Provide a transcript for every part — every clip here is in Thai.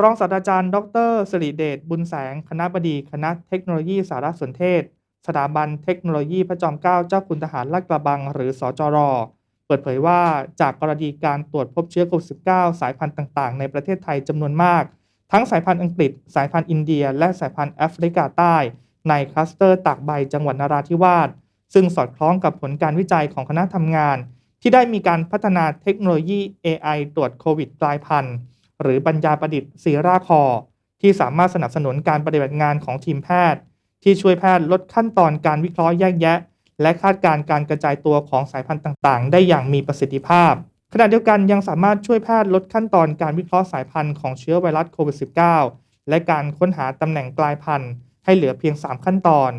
รองศาสตราจารย์ ดรสิริเดชบุญแสง คณะบดี คณะเทคโนโลยีสารสนเทศ สถาบันเทคโนโลยีพระจอมเกล้าเจ้าคุณทหารลาดกระบัง หรือสจร เปิดเผยว่าจากกรณีการตรวจพบเชื้อโควิด -19 สายพันธุ์ต่างๆ ในประเทศไทยจำนวนมาก ทั้งสายพันธุ์อังกฤษ สายพันธุ์อินเดีย และสายพันธุ์แอฟริกาใต้ ในคลัสเตอร์ตากใบจังหวัดนราธิวาส ซึ่งสอดคล้องกับผลการวิจัยของคณะทำงาน ที่ได้มีการพัฒนาเทคโนโลยี AI ตรวจโควิดกลายพันธุ์ หรือปัญญาประดิษฐ์ซีราคอ ที่สามารถสนับสนุนการปฏิบัติงานของทีมแพทย์ ที่ช่วยแพทย์ลดขั้นตอนการวิเคราะห์แยกแยะ และคาดการณ์การกระจายตัวของสายพันธุ์ต่างๆ ได้อย่างมีประสิทธิภาพ ขณะเดียวกันยังสามารถช่วยแพทย์ลดขั้นตอนการวิเคราะห์สายพันธุ์ของเชื้อไวรัสโควิด -19 และการค้นหาตำแหน่งกลายพันธุ์ ให้เหลือเพียง 3 ขั้นตอน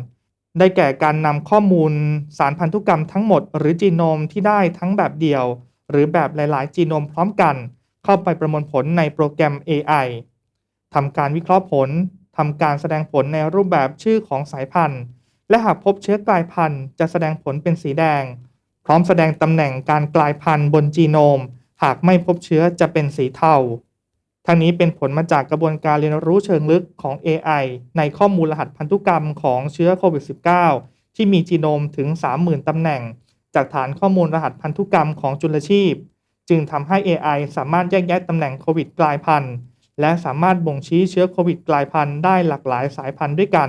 ได้แก่การนำข้อมูลสารพันธุกรรมทั้งหมด หรือจีโนมที่ได้ทั้งแบบเดียว หรือแบบหลาย ๆ จีโนมพร้อมกัน เข้าไปประมวลผลในโปรแกรม AI ทำการวิเคราะห์ผลทำการแสดงผลในรูปแบบชื่อของสายพันธุ์ และหากพบเชื้อกลายพันธุ์ จะแสดงผลเป็นสีแดง พร้อมแสดงตำแหน่งการกลายพันธุ์บนจีโนม หากไม่พบเชื้อจะเป็นสีเทาทั้งนี้เป็นผลมาจากกระบวนการเรียนรู้เชิงลึกของ AI ในข้อมูลรหัสพันธุกรรมของเชื้อโควิด -19 ที่มีจีโนมถึง 30,000 ตำแหน่ง จากฐานข้อมูลรหัสพันธุกรรมของจุลชีพ จึงทำให้ AI สามารถแยกแยะตำแหน่งโควิดกลายพันธุ์ และสามารถบ่งชี้เชื้อโควิดกลายพันธุ์ได้หลากหลายสายพันธุ์ด้วยกัน